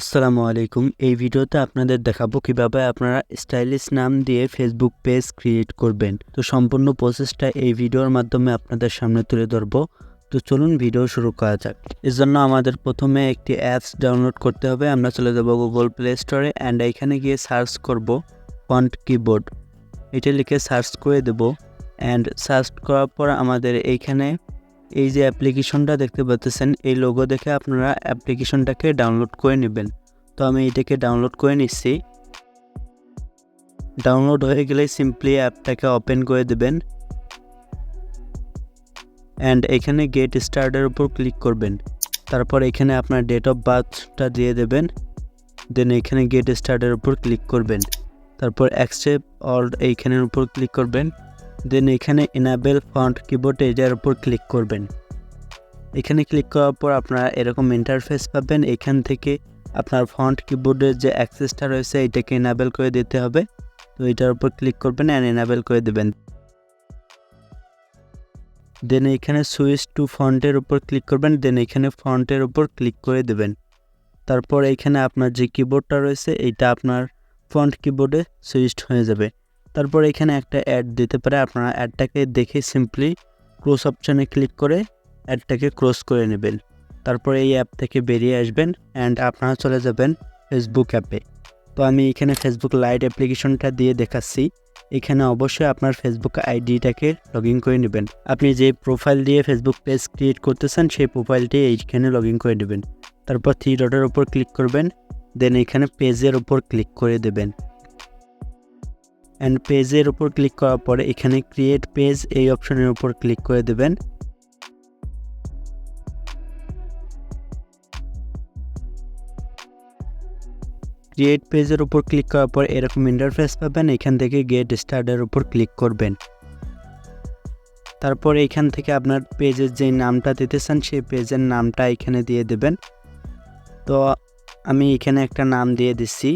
আসসালামু আলাইকুম। এই ভিডিওতে আপনাদের দেখাবো কীভাবে আপনারা স্টাইলিশ নাম দিয়ে ফেসবুক পেজ ক্রিয়েট করবেন। তো সম্পূর্ণ প্রসেসটা এই ভিডিওর মাধ্যমে আপনাদের সামনে তুলে ধরবো। তো চলুন ভিডিও শুরু করা যাক। এর জন্য আমাদের প্রথমে একটি অ্যাপস ডাউনলোড করতে হবে। আমরা চলে যাব গুগল প্লে স্টোরে অ্যান্ড এখানে গিয়ে সার্চ করব ফন্ট কিবোর্ড এটা লিখে সার্চ করে দেব। অ্যান্ড সার্চ করার পর আমাদের এইখানে এই যে অ্যাপ্লিকেশনটা দেখতে পাচ্ছেন, এই লোগো দেখে আপনারা অ্যাপ্লিকেশনটাকে ডাউনলোড করে নেবেন। তো আমি এটাকে ডাউনলোড করে নিচ্ছি। ডাউনলোড হয়ে গেলে সিম্পলি অ্যাপটাকে ওপেন করে দেবেন। অ্যান্ড এখানে গেট স্টার্টের উপর ক্লিক করবেন। তারপর এখানে আপনার ডেট অফ বার্থটা দিয়ে দেবেন। দেন এখানে গেট স্টার্টের উপর ক্লিক করবেন। তারপর অ্যাকসেপ্ট অল এইখানের উপর ক্লিক করবেন। দেন এখানে এনাবেল ফন্ট কিবোর্ড এটার উপর ক্লিক করবেন। এখানে ক্লিক করার পর আপনারা এরকম ইন্টারফেস পাবেন। এখান থেকে আপনার ফন্ট কিবোর্ডের যে অ্যাক্সেসটা রয়েছে, এটাকে এনাবেল করে দিতে হবে। তো এটার উপর ক্লিক করবেন অ্যান্ড এনাবেল করে দেবেন। দেন এখানে সুইচ টু ফন্টের উপর ক্লিক করবেন। দেন এখানে ফন্টের উপর ক্লিক করে দেবেন। তারপর এখানে আপনার যে কিবোর্ডটা রয়েছে, এইটা আপনার ফন্ট কিবোর্ডে সুইচড হয়ে যাবে। তারপর এখানে একটা অ্যাড দিতে পারে। আপনারা অ্যাডটাকে দেখে সিম্পলি ক্লোজ অপশানে ক্লিক করে অ্যাডটাকে ক্লোজ করে নেবেন। তারপর এই অ্যাপ থেকে বেরিয়ে আসবেন অ্যান্ড আপনারা চলে যাবেন ফেসবুক অ্যাপে তো আমি এখানে ফেসবুক লাইট অ্যাপ্লিকেশনটা দিয়ে দেখাচ্ছি। এখানে অবশ্যই আপনার ফেসবুক আইডিটাকে লগ ইন করে নেবেন। আপনি যে প্রোফাইল দিয়ে ফেসবুক পেজ ক্রিয়েট করতেছেন, সেই প্রোফাইলটি এইখানে লগ ইন করে নেবেন। তারপর থ্রি ডটের উপর ক্লিক করবেন। দেন এখানে পেজের ওপর ক্লিক করে দেবেন। অ্যান্ড পেজের উপর ক্লিক করার পরে এখানে ক্রিয়েট পেজ এই অপশনের উপর ক্লিক করে দেবেন। ক্রিয়েট পেজের উপর ক্লিক করার পর এরকম ইন্টারফেস পাবেন, এখান থেকে গেট স্টার্টের উপর ক্লিক করবেন। তারপর এখান থেকে আপনার পেজের যে নামটা দিতে চান সেই পেজের নামটা এখানে দিয়ে দেবেন। তো আমি এখানে একটা নাম দিয়ে দিচ্ছি।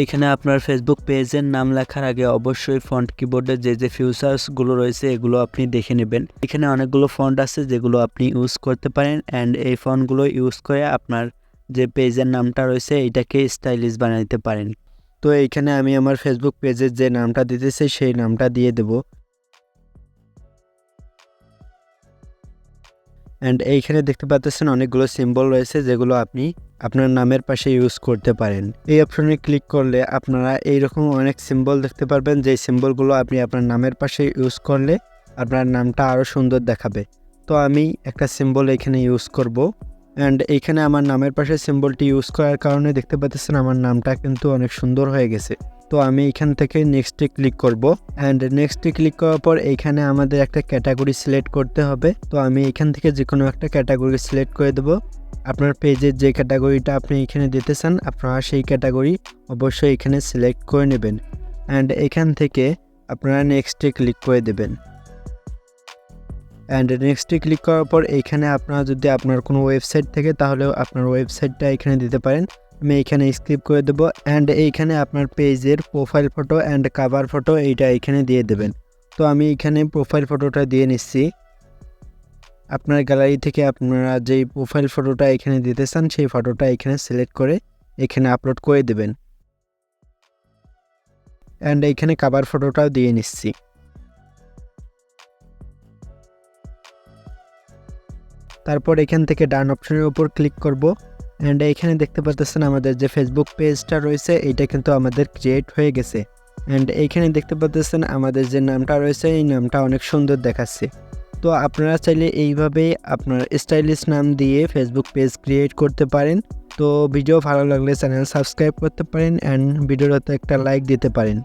এইখানে আপনার ফেসবুক পেজের নাম লেখার আগে অবশ্যই ফন্ট কিবোর্ডে যে যে ফিউচার্সগুলো রয়েছে, এগুলো আপনি দেখে নেবেন। এখানে অনেকগুলো ফন্ট আছে যেগুলো আপনি ইউজ করতে পারেন অ্যান্ড এই ফন্টগুলো ইউজ করে আপনার যে পেজের নামটা রয়েছে, এটাকে স্টাইলিশ বানাইতে পারেন। তো এইখানে আমি আমার ফেসবুক পেজের যে নামটা দিতেছি সেই নামটা দিয়ে দেব। অ্যান্ড এইখানে দেখতে পাচ্ছেন অনেকগুলো সিম্বল রয়েছে যেগুলো আপনি আপনার নামের পাশে ইউজ করতে পারেন। এই অপশনে ক্লিক করলে আপনারা এইরকম অনেক সিম্বল দেখতে পারবেন যে সিম্বলগুলো আপনি আপনার নামের পাশে ইউজ করলে আপনার নামটা আরও সুন্দর দেখাবে। তো আমি একটা সিম্বল এখানে ইউজ করব। অ্যান্ড এইখানে আমার নামের পাশে সিম্বলটি ইউজ করার কারণে দেখতে পাচ্ছেন আমার নামটা কিন্তু অনেক সুন্দর হয়ে গেছে। তো আমি এখান থেকে নেক্সটে ক্লিক করব। অ্যান্ড নেক্সটে ক্লিক করার পর এইখানে আমাদের একটা ক্যাটাগরি সিলেক্ট করতে হবে। তো আমি এখান থেকে যে কোনো একটা ক্যাটাগরি সিলেক্ট করে দেবো। আপনার পেজের যে ক্যাটাগরিটা আপনি এখানে দিতে চান আপনারা সেই ক্যাটাগরি অবশ্যই এখানে সিলেক্ট করে নেবেন। অ্যান্ড এখান থেকে আপনারা নেক্সটে ক্লিক করে দেবেন। অ্যান্ড নেক্সটে ক্লিক করার পর এইখানে আপনারা যদি আপনার কোনো ওয়েবসাইট থেকে তাহলে আপনার ওয়েবসাইটটা এখানে দিতে পারেন। আমি এইখানে স্ক্রিপ করে দেবো। অ্যান্ড এইখানে আপনার পেজের profile photo and cover photo এইটা এখানে দিয়ে দেবেন। তো আমি এখানে প্রোফাইল ফটোটা দিয়ে নিচ্ছি। আপনার গ্যালারি থেকে আপনারা যেই প্রোফাইল ফটোটা এখানে দিতে চান, সেই ফটোটা এখানে সিলেক্ট করে এখানে আপলোড করে দেবেন। অ্যান্ড এইখানে কাভার ফটোটাও দিয়ে নিচ্ছি। তারপর এখান থেকে ডান অপশনের উপর ক্লিক করব। অ্যান্ড এখানে দেখতে পাচ্ছেন আমাদের যে ফেসবুক পেজটা রয়েছে, এটা কিন্তু আমাদের ক্রিয়েট হয়ে গেছে। অ্যান্ড এইখানে দেখতে পাচ্ছেন আমাদের যে নামটা রয়েছে, এই নামটা অনেক সুন্দর দেখাচ্ছে। তো আপনারা চাইলে এইভাবে আপনার স্টাইলিশ নাম দিয়ে ফেসবুক পেজ ক্রিয়েট করতে পারেন। তো ভিডিও ভালো লাগলে চ্যানেল সাবস্ক্রাইব করতে পারেন অ্যান্ড ভিডিওটাতে একটা লাইক দিতে পারেন।